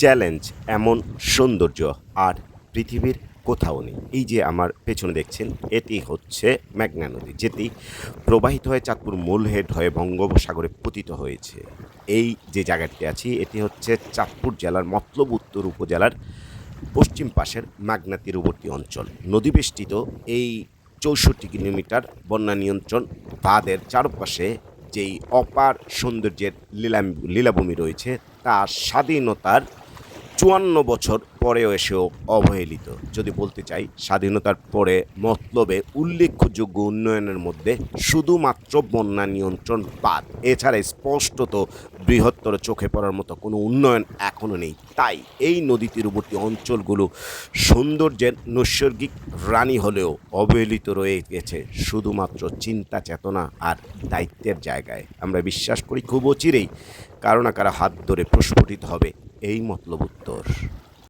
Challenge, এমন সৌন্দর্য আর পৃথিবীর কোথাও নেই। এই যে আমার পেছনে দেখছেন, এটি হচ্ছে মেঘনা নদী, যেটি প্রবাহিত হয়ে চাঁদপুর মূলহেড হয়ে বঙ্গোপসাগরে পতিত হয়েছে। এই যে জায়গাটি আছি, এটি হচ্ছে চাঁদপুর জেলার মতলব উত্তর উপজেলার পশ্চিম পাশের মেঘনা তীরবর্তী অঞ্চল। নদীবেষ্টিত এই চৌষট্টি কিলোমিটার বন্যা নিয়ন্ত্রণ বাঁধের চারপাশে যেই অপার সৌন্দর্যের লীলা লীলাভূমি রয়েছে তা স্বাধীনতার চুয়ান্ন বছর পরেও এসেও অবহেলিত। যদি বলতে চাই, স্বাধীনতার পরে মতলবে উল্লেখযোগ্য উন্নয়নের মধ্যে শুধুমাত্র বন্যা নিয়ন্ত্রণ বাদ। এছাড়া স্পষ্টত বৃহত্তর চোখে পড়ার মতো কোনো উন্নয়ন এখনও নেই। তাই এই নদী তীরবর্তী অঞ্চলগুলো সৌন্দর্যের নৈসর্গিক রানী হলেও অবহেলিত রয়ে গেছে শুধুমাত্র চিন্তা চেতনা আর দায়িত্বের জায়গায়। আমরা বিশ্বাস করি খুব অচিরেই কারও না কারও হাত ধরে প্রস্ফুটিত হবে। এই মতলব উত্তর।